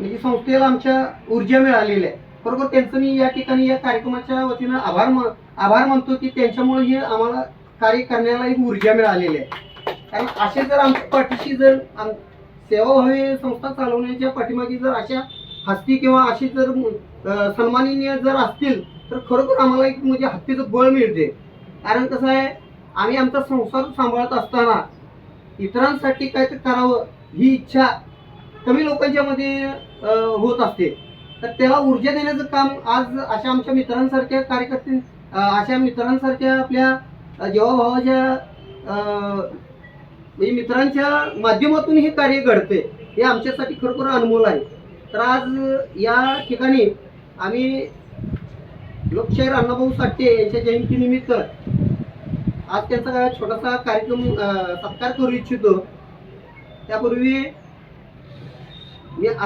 म्हणजे संस्थेला आमच्या ऊर्जा मिळालेली आहे. बरोबर त्यांचं मी या ठिकाणी या कार्यक्रमाच्या वतीनं आभार आभार मानतो की त्यांच्यामुळे हे आम्हाला कार्य करण्याला एक ऊर्जा मिळालेली आहे. कारण असे जर आमच्या पाठीशी जर आम- सेवाभावी संस्था चालवण्याच्या पाठीमागे जर अशा हस्ती किंवा अशी जर सन्माननीय जर असतील तर खरोखर आम्हाला एक म्हणजे हत्तीचं बळ मिळते. कारण कसं आहे आम्ही आमचा संसार सांभाळत असताना इतरांसाठी काय तर करावं ही इच्छा कमी लोकांच्या मध्ये होत असते. तर त्याला ऊर्जा देण्याचं काम आज अशा आमच्या मित्रांसारख्या कार्यकर्ते अशा मित्रांसारख्या आपल्या जेव्हा जेव्हाभावाच्या म्हणजे मित्रांच्या माध्यमातून हे कार्य घडते हे आमच्यासाठी खरोखर अनमोल आहे. तर आज या ठिकाणी आम्ही लोकशाहीर अण्णाभाऊ साठे यांच्या जयंतीनिमित्त आज त्यांचा छोटासा कार्यक्रम सत्कार करू इच्छितो. त्यापूर्वी मी